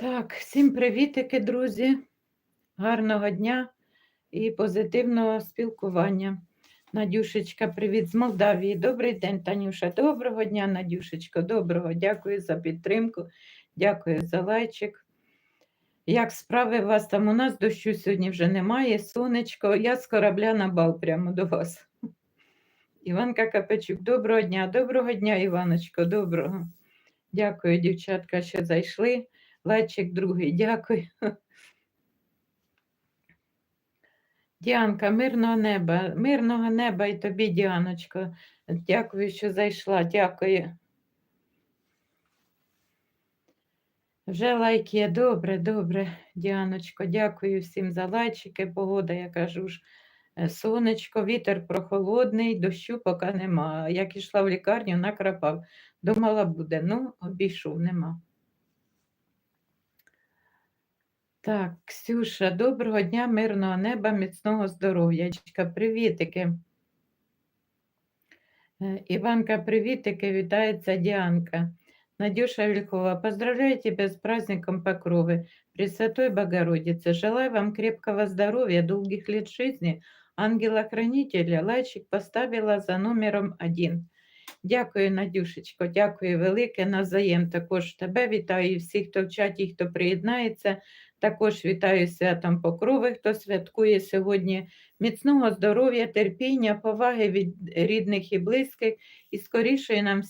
Так, всім привітики, друзі. Гарного дня і позитивного спілкування. Надюшечка, привіт з Молдавії. Добрий день, Танюша. Доброго дня, Надюшечко. Доброго. Дякую за підтримку. Дякую за лайчик. Як справи у вас там? У нас дощу сьогодні вже немає. Сонечко, я з корабля на бал прямо до вас. Іванка Капечук, доброго дня, доброго дня, Іваночко, доброго. Дякую, дівчатка, що зайшли. Лайчик другий, дякую. Діанка, мирного неба, мирного неба і тобі, Діаночко. Дякую, що зайшла. Дякую. Вже лайк є. Добре, добре, Діаночко. Дякую всім за лайчики. Погода, я кажу ж, е, сонечко, вітер прохолодний, дощу поки нема. Як ішла в лікарню, накрапав. Думала, буде. Ну, обійшов, нема. Так, Ксюша, доброго дня, мирного неба, міцного здоров'ячка. Привітики. Е, Іванка, привітики, вітається Діанка. Надюша Вилькова, поздравляю тебя с праздником Покровы, Пресвятой Богородицы. Желаю вам крепкого здоровья, долгих лет жизни, ангела-хранителя. Лайчик поставила за номером один. Дякую, Надюшечко, дякую велике. Назаєм також тебе вітаю і всіх, хто в чаті, хто приєднається. Також вітаю святом Покрови, хто святкує сьогодні. Міцного здоров'я, терпіння, поваги від рідних і близьких і скорішої нам всім.